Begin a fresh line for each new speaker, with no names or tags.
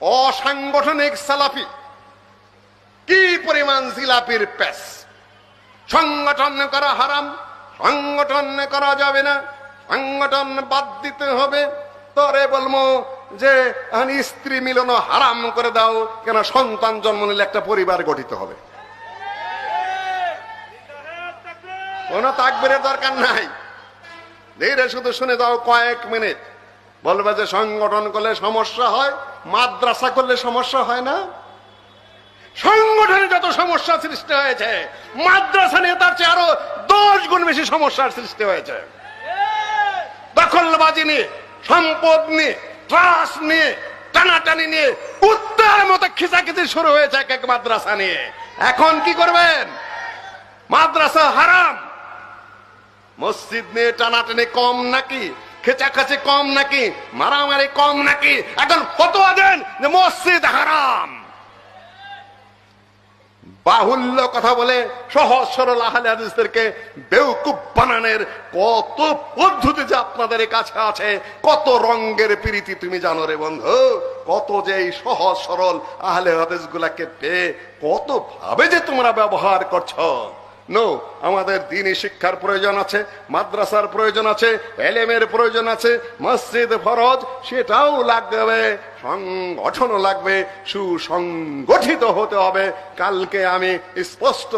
অসাংগঠনিক সালাফি। কি পরিমাণ জিলাপির প্যাস সংগঠন করা হারাম, সংগঠন করা যাবে না, সংগঠন বাদ দিতে হবে। তরে বলব যে স্ত্রী মিলন হারাম করে দাও, কেন সন্তান জন্ম নিলে একটা পরিবার গঠিত হবে? কোন তাকবিরের দরকার নাই। ধীরে শুধু শুনে দাও কয়েক মিনিট। বলবে যে সংগঠন করলে সমস্যা হয় মাদ্রাসা করলে সমস্যা হয় না? সংগঠনে যত সমস্যা সৃষ্টি হয়েছে, মাদ্রাসা নিয়ে তার চেয়ে আরও দশ গুণ বেশি সমস্যার সৃষ্টি হয়েছে। দখলবাজি নিয়ে, সম্পদ নিয়ে ট্রাস নিয়ে, টানাটানি নিয়ে উত্তর মতো খিচাখিচি শুরু হয়েছে এক এক মাদ্রাসা নিয়ে। এখন কি করবেন? মাদ্রাসা হারাম। মসজিদ নিয়ে টানাটানি কম নাকি? খেচাখাচি কম নাকি? মারামারি কম নাকি? এখন ফতোয়া দেন যে মসজিদ হারাম। বাহুল্য কথা বলে সহজ সরল আহলে হাদিসদেরকে বেউকুব বানানের কত পদ্ধতি যে আপনাদের কাছে আছে, কত রঙ্গের প্রীতি তুমি জানো রে বন্ধু? কত যে এই সহজ সরল আহলে হাদিস গুলাকে পেয়ে কত ভাবে যে তোমরা ব্যবহার করছ? নো আমাদের দিনই শিক্ষার প্রয়োজন আছে, মাদ্রাসার প্রয়োজন আছে, এলেমের প্রয়োজন আছে, মসজিদ ফরজ, সেটাও লাগবে, সংগঠনও লাগবে, সুসংগঠিত হতে হবে। কালকে আমি স্পষ্ট